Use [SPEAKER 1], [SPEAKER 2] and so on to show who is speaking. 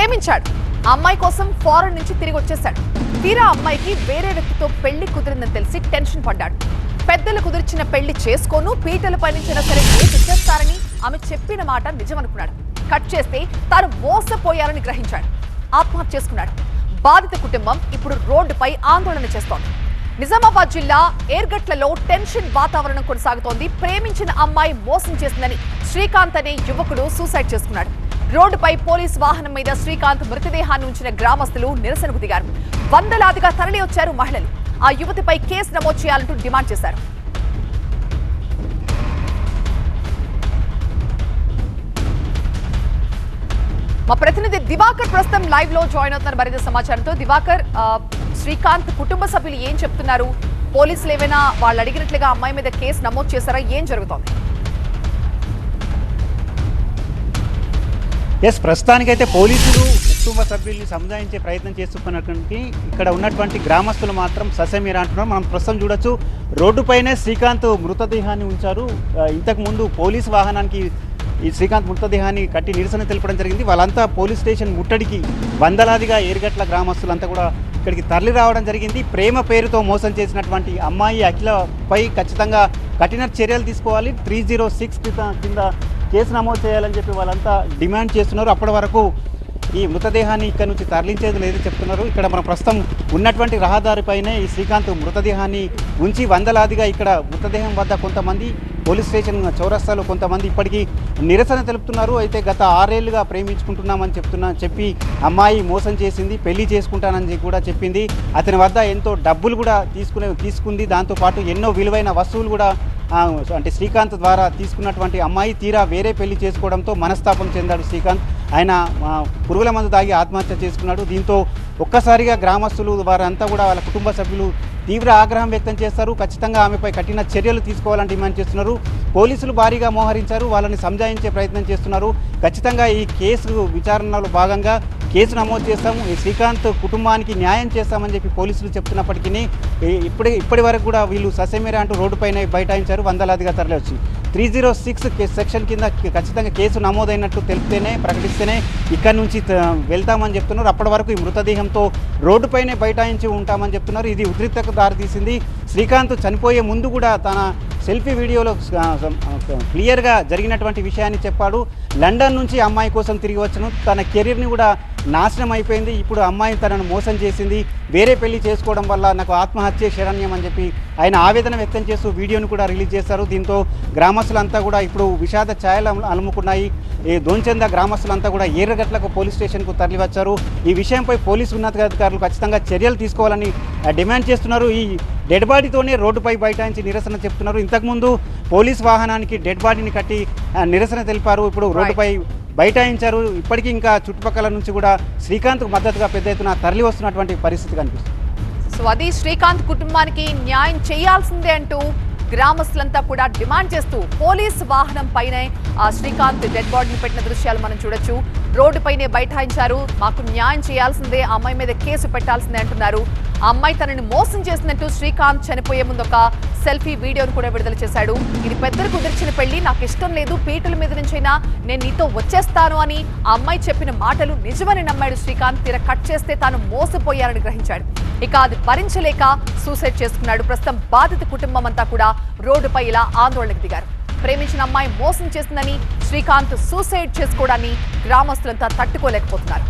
[SPEAKER 1] ప్రేమించాడు. అమ్మాయి కోసం ఫారెన్ నుంచి తిరిగి వచ్చేశాడు. తీరా అమ్మాయికి వేరే వ్యక్తితో పెళ్ళి కుదిరిందని తెలిసి టెన్షన్ పడ్డాడు. పెద్దలు కుదిర్చిన పెళ్ళి చేసుకోను పీటలు పయనించినా సరే చేస్తారని ఆమె చెప్పిన మాట నిజమనుకున్నాడు. కట్ చేస్తే తాను మోసపోయారని గ్రహించాడు. ఆత్మహత్య చేసుకున్నాడు. బాధిత కుటుంబం ఇప్పుడు రోడ్డుపై ఆందోళన చేస్తోంది. నిజామాబాద్ జిల్లా ఏర్గట్లలో టెన్షన్ వాతావరణం కొనసాగుతోంది. ప్రేమించిన అమ్మాయి మోసం చేసిందని శ్రీకాంత్ అనే యువకుడు సూసైడ్ చేసుకున్నాడు. రోడ్డుపై పోలీస్ వాహనం మీద శ్రీకాంత్ మృతదేహాన్ని ఉంచిన గ్రామస్తులు నిరసనకు దిగారు. వందలాదిగా తరలి వచ్చారు మహిళలు. ఆ యువతిపై కేసు నమోదు చేయాలంటూ డిమాండ్ చేశారు. మా ప్రతినిధి దివాకర్ ప్రస్తుతం లైవ్లో జాయిన్ అవుతున్నారు మరింత సమాచారంతో. దివాకర్ శ్రీకాంత్ కుటుంబ సభ్యులు ఏం చెప్తున్నారు? పోలీసులు ఏమైనా వాళ్ళు అడిగినట్లుగా అమ్మాయి మీద కేసు నమోదు చేశారా? ఏం జరుగుతోంది?
[SPEAKER 2] ఎస్ ప్రస్తుతానికైతే పోలీసులు కుటుంబ సభ్యుల్ని సముదాయించే ప్రయత్నం చేస్తున్నటువంటి ఇక్కడ ఉన్నటువంటి గ్రామస్తులు మాత్రం ససమీర అంటున్నారు. మనం ప్రస్తుతం చూడొచ్చు రోడ్డుపైనే శ్రీకాంత్ మృతదేహాన్ని ఉంచారు. ఇంతకుముందు ఇంతకు ముందు పోలీస్ వాహనానికి ఈ శ్రీకాంత్ మృతదేహాన్ని కట్టి నిరసన తెలపడం జరిగింది. వాళ్ళంతా పోలీస్ స్టేషన్ ముట్టడికి వందలాదిగా ఏరుగట్ల గ్రామస్తులంతా కూడా ఇక్కడికి తరలి రావడం జరిగింది. ప్రేమ పేరుతో మోసం చేసినటువంటి అమ్మాయి అఖిలపై ఖచ్చితంగా కఠిన చర్యలు తీసుకోవాలి. త్రీ జీరో సిక్స్ కింద కేసు నమోదు చేయాలని చెప్పి వాళ్ళంతా డిమాండ్ చేస్తున్నారు. అప్పటి వరకు ఈ మృతదేహాన్ని ఇక్కడ నుంచి తరలించేది లేదని చెప్తున్నారు. ఇక్కడ మనం ప్రస్తుతం ఉన్నటువంటి రహదారిపైనే ఈ శ్రీకాంత్ మృతదేహాన్ని ఉంచి వందలాదిగా ఇక్కడ మృతదేహం వద్ద కొంతమంది పోలీస్ స్టేషన్ చౌరస్తాలో కొంతమంది ఇప్పటికీ నిరసన తెలుపుతున్నారు. అయితే గత ఆరేళ్ళుగా ప్రేమించుకుంటున్నామని చెప్తున్నా చెప్పి అమ్మాయి మోసం చేసింది పెళ్ళి చేసుకుంటానని కూడా చెప్పింది. అతని వద్ద ఎంతో డబ్బులు కూడా తీసుకునే తీసుకుంది. దాంతోపాటు ఎన్నో విలువైన వస్తువులు కూడా అంటే శ్రీకాంత్ ద్వారా తీసుకున్నటువంటి అమ్మాయి తీరా వేరే పెళ్ళి చేసుకోవడంతో మనస్తాపం చెందాడు శ్రీకాంత్. ఆయన పురుగుల మందు తాగి ఆత్మహత్య చేసుకున్నాడు. దీంతో ఒక్కసారిగా గ్రామస్తులు వారంతా కూడా వాళ్ళ కుటుంబ సభ్యులు తీవ్ర ఆగ్రహం వ్యక్తం చేస్తారు. ఖచ్చితంగా ఆమెపై కఠిన చర్యలు తీసుకోవాలని డిమాండ్ చేస్తున్నారు. పోలీసులు భారీగా మోహరించారు. వాళ్ళని సంజాయించే ప్రయత్నం చేస్తున్నారు. ఖచ్చితంగా ఈ కేసు విచారణలో భాగంగా కేసు నమోదు చేస్తాము. ఈ శ్రీకాంత్ కుటుంబానికి న్యాయం చేస్తామని చెప్పి పోలీసులు చెప్తున్నప్పటికీ ఇప్పటి ఇప్పటి వరకు కూడా వీళ్ళు ససేమేర అంటూ రోడ్డుపైన బైఠాయించారు. వందలాదిగా తరలివచ్చి త్రీ జీరో సిక్స్ సెక్షన్ కింద ఖచ్చితంగా కేసు నమోదైనట్టు తెలిపితేనే ప్రకటిస్తేనే ఇక్కడ నుంచి వెళ్తామని చెప్తున్నారు. అప్పటి వరకు ఈ మృతదేహంతో రోడ్డుపైనే బైఠాయించి ఉంటామని చెప్తున్నారు. ఇది ఉద్రిక్తకు దారితీసింది. శ్రీకాంత్ చనిపోయే ముందు కూడా తన సెల్ఫీ వీడియోలో క్లియర్గా జరిగినటువంటి విషయాన్ని చెప్పాడు. లండన్ నుంచి అమ్మాయి కోసం తిరిగి వచ్చను. తన కెరీర్ని కూడా నాశనం అయిపోయింది. ఇప్పుడు అమ్మాయి తనను మోసం చేసింది. వేరే పెళ్ళి చేసుకోవడం వల్ల నాకు ఆత్మహత్య శరణ్యం అని చెప్పి ఆయన ఆవేదన వ్యక్తం చేస్తూ వీడియోను కూడా రిలీజ్ చేశారు దీంతో గ్రామస్తులంతా కూడా ఇప్పుడు విషాద ఛాయలు అలు- అలుముకున్నాయి ఈ దోంచంద గ్రామస్తులంతా కూడా ఏరగట్లకు పోలీస్ స్టేషన్కు తరలివచ్చారు. ఈ విషయంపై పోలీసు ఉన్నతాధికారులు ఖచ్చితంగా చర్యలు తీసుకోవాలని డిమాండ్ చేస్తున్నారు. ఈ డెడ్ బాడీతోనే రోడ్డుపై బైఠాయించి నిరసన చెప్తున్నారు. ఇంతకుముందు పోలీస్ వాహనానికి డెడ్ బాడీని కట్టి నిరసన తెలిపారు. ఇప్పుడు రోడ్డుపై బైఠాయించారు. ఇప్పటికీ ఇంకా చుట్టుపక్కల నుంచి కూడా శ్రీకాంత్కు మద్దతుగా పెద్ద ఎత్తున తరలి వస్తున్నటువంటి పరిస్థితి కనిపిస్తుంది.
[SPEAKER 1] సో అది శ్రీకాంత్ కుటుంబానికి న్యాయం చేయాల్సిందే అంటూ గ్రామస్తులంతా కూడా డిమాండ్ చేస్తూ పోలీస్ వాహనం పైనే ఆ శ్రీకాంత్ డెడ్ బాడీని పెట్టిన దృశ్యాలు మనం చూడొచ్చు. రోడ్డుపైనే బైఠాయించారు. మాకు న్యాయం చేయాల్సిందే అమ్మాయి మీద కేసు పెట్టాల్సిందే అంటున్నారు. అమ్మాయి తనని మోసం చేసినట్టు శ్రీకాంత్ చనిపోయే ముందు ఒక సెల్ఫీ వీడియోను కూడా విడుదల చేశాడు. ఇది పెద్దలు కుదిర్చిన పెళ్ళి నాకు ఇష్టం లేదు పీటల మీద నుంచైనా నేను నీతో వచ్చేస్తాను అని ఆ అమ్మాయి చెప్పిన మాటలు నిజమని నమ్మాడు శ్రీకాంత్. తీర కట్ చేస్తే తాను మోసపోయారని గ్రహించాడు. ఇక అది భరించలేక సూసైడ్ చేసుకున్నాడు. ప్రస్తుతం బాధిత కుటుంబం అంతా కూడా రోడ్డుపై ఇలా ఆందోళనకు దిగారు. ప్రేమించిన అమ్మాయి మోసం చేసిందని శ్రీకాంత్ సూసైడ్ చేసుకోవడాన్ని గ్రామస్తులంతా తట్టుకోలేకపోతున్నారు.